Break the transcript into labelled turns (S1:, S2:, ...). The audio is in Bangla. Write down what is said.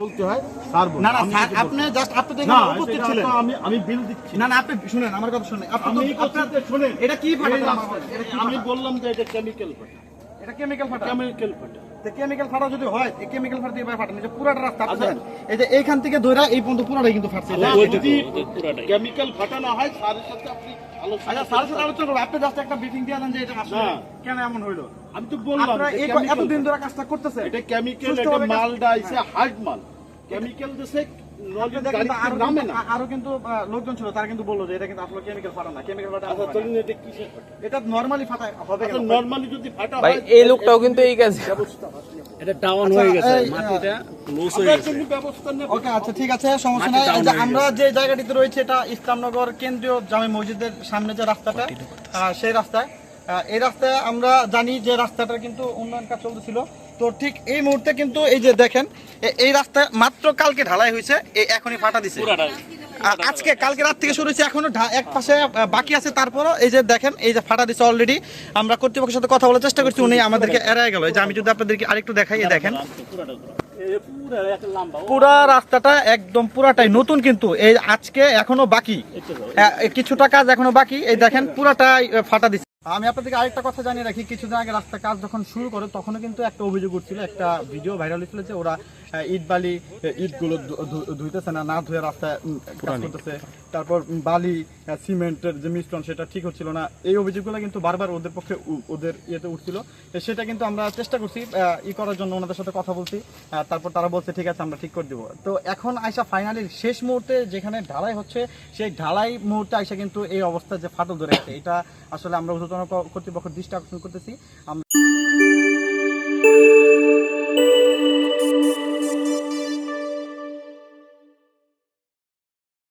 S1: বলতে হয় স্যার
S2: না না স্যার, আপনি জাস্ট আপনি তো এখানে উপস্থিত ছিলেন।
S1: আমি আমি বিল দিচ্ছি।
S2: না না আপনি শুনেন আমার কথা শুনেন। আপনি আপনার
S1: শুনেন।
S2: এটা কি ফাটা
S1: এই
S2: আমার
S1: রাস্তা-
S2: বলেন, এটা কি
S1: আমি বললাম যে এটা কেমিক্যাল ফাটা
S2: এটা কেমিক্যাল ফাটা
S1: কেমিক্যাল ফাটা
S2: কেমিক্যাল ফাটা যদি হয় এই কেমিক্যাল ফাটা দিয়ে ফাটা যে পুরাটা রাস্তা আপনি
S1: আচ্ছা।
S2: এই যে এইখান থেকে ধরে এই পর্যন্ত পুরাটাই কিন্তু ফাটছে।
S1: যদি কেমিক্যাল ফাটা না হয় স্যারের সাথে আপনি
S2: আচ্ছা স্যারের সাথে আলোচনা করব। আপনি জাস্ট একটা ব্রিফিং দিয়ে দেন যে এটা আসলে কেন এমন হইল?
S1: আমি তো বললাম
S2: আপনারা এতদিন ধরে কাজটা করতেছে
S1: এটা কেমিক্যাল এটা
S2: মাল
S1: মালটা এসে হার্ড মাল। কেমিক্যাল দেশে
S2: আপনি দেখেন তো
S1: আরও
S2: কিন্তু-
S1: না।
S2: আরও কিন্তু আহ, লোকজন ছিল তারা কিন্তু বলল যে এটা কিন্তু আসলে কেমিক্যাল ফাটা না কেমিক্যাল ফাটা
S1: আচ্ছা
S2: না।
S1: তরুণ এটা কিসের ফাটা?
S2: এটা নরমালি ফাটা হবে কেন?
S1: যদি ফাটা
S3: ভাই এই লোকটাও কিন্তু এই কাজ।
S4: এটা ডাউন
S2: আচ্ছা,
S4: হয়ে গেছে মাটিটা লুজ
S1: আমরা
S4: হয়ে গেছে।
S1: কোনো ব্যবস্থা নেব।
S2: ওকে আচ্ছা ঠিক আছে সমস্যা নাই। যে আমরা যে জায়গাটিতে রয়েছে এটা ইসলামনগর কেন্দ্রীয় জামে মসজিদের সামনে যে রাস্তাটা আহ, সেই রাস্তায়। এই রাস্তায় আমরা জানি যে রাস্তাটার কিন্তু উন্নয়ন কাজ চলতেছিল। তো ঠিক এই মুহূর্তে কিন্তু এই যে দেখেন এই রাস্তা মাত্র কালকে ঢালাই হয়েছে এখনই ফাটা দিছে। আজকে কালকে রাত থেকে শুরু হয়েছে এখনও এক পাশে বাকি আছে তারপরও এই যে দেখেন এই যে ফাটা দিছে অলরেডি আমরা কর্তৃপক্ষের সাথে কথা বলার চেষ্টা করছি উনি আমাদেরকে এড়ায় গেল। যে আমি যদি আপনাদেরকে আরেকটু দেখাই এই দেখেন। পুরা রাস্তাটা একদম পুরাটাই নতুন কিন্তু। এই আজকে এখনও বাকি। কিছুটা কাজ এখনও বাকি। এই দেখেন পুরাটাই ফাটা দিচ্ছে আমি আপনাদেরকে আরেকটা কথা জানিয়ে রাখি কিছুদিন আগে রাস্তা কাজ যখন শুরু করে তখনও কিন্তু একটা অভিযোগ উঠছিল একটা ভিডিও ভাইরাল হয়েছিল যে ওরা ইট বালি ইটগুলো ধুইতেছে না না ধুয়ে রাস্তায় কাজ করতেছে। তারপর বালি সিমেন্টের যে মিশ্রণ সেটা ঠিক হচ্ছিল না। এই অভিযোগগুলো কিন্তু বারবার ওদের পক্ষে ওদের ইয়েতে উঠছিল। সেটা কিন্তু আমরা চেষ্টা করছি ই করার জন্য ওনাদের সাথে কথা বলছি তারপর তারা বলছে ঠিক আছে আমরা ঠিক করে দিব। তো এখন আইসা ফাইনালি শেষ মুহূর্তে যেখানে ঢালাই হচ্ছে সেই ঢালাই মুহূর্তে আইসা কিন্তু এই অবস্থা যে ফাটল ধরে আছে এটা আসলে আমরা কর্তৃপক্ষের দৃষ্টি আকর্ষণ করতেছি। আমরা